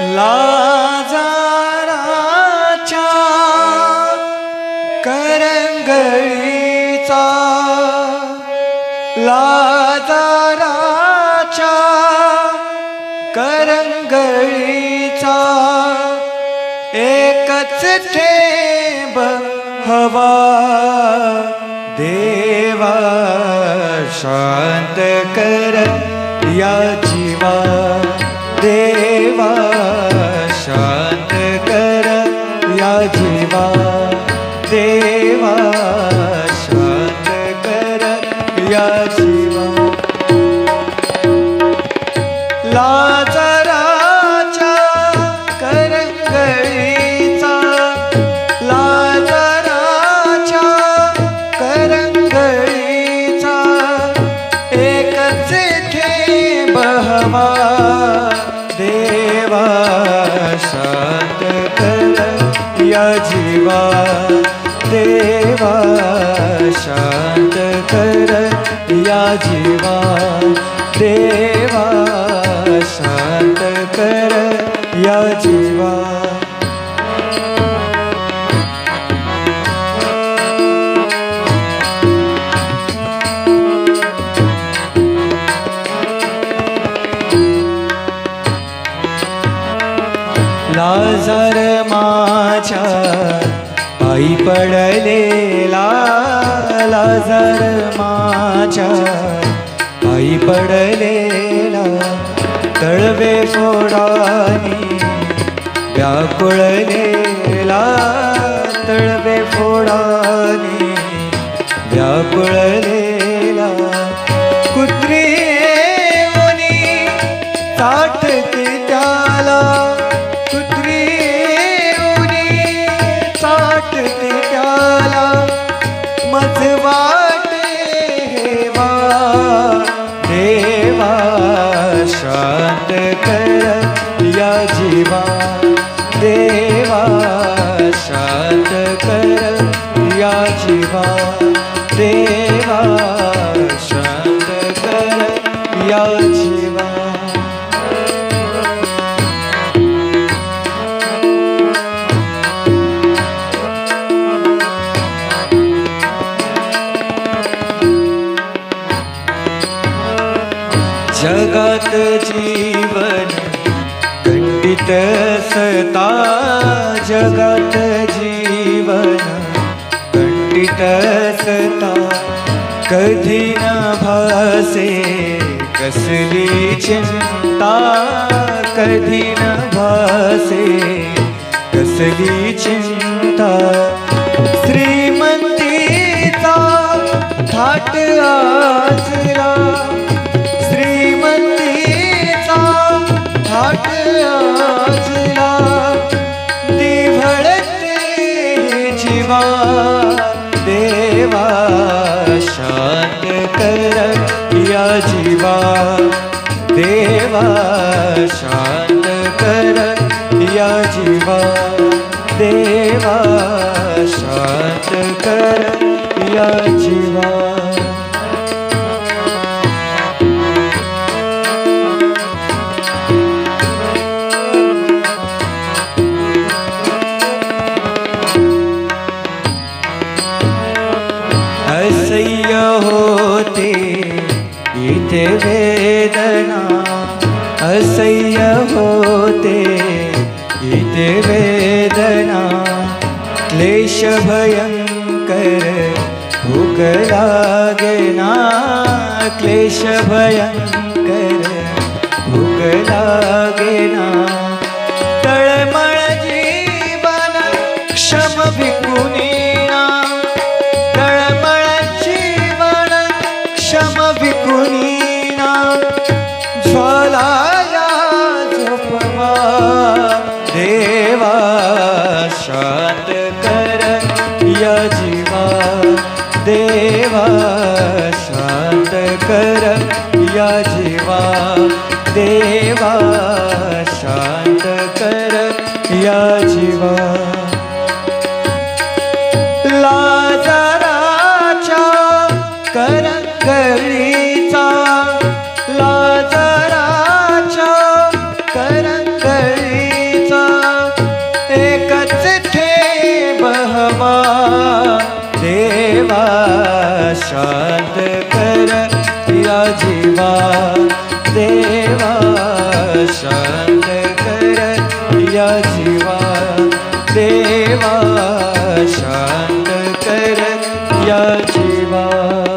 लाजाराच्या करंगळीचा लाजाराच्या करंगळीचा एकच ठेब हवा. देवा शांत कर या जीवा. जीवा देवा शांत कर या जीवा देवा जर माझ्या पायी पडलेला लाजर माझ्या पायी पडलेला तळवे फोडानी व्याकुळलेला तळवे फोडानी व्याकुळले मज वाटे हेवा देवा शांत कर जीवन खंडित सता जगत जीवन खंडित सता कधी न भासे कसली चिंता कधी न भासे कसली चिंता श्रीमंतीचा थाट आजला थाट आजला दिभळते जीवा देवा शांत कर या जीवा देवा शांत कर या जीवा देवा शांत कर या जीवा। इथे वेदना असह्य होते. इथे वेदना क्लेश भयंकर भूक लागेना. क्लेश भयंकर भूक लागेना. जीवा देवा शांत कर या जीवा देवा शांत कर या जीवा. દેવા શાંત કર જીવા. દેવા શાંત કર જીવા. દેવા શાંત કર જીવા.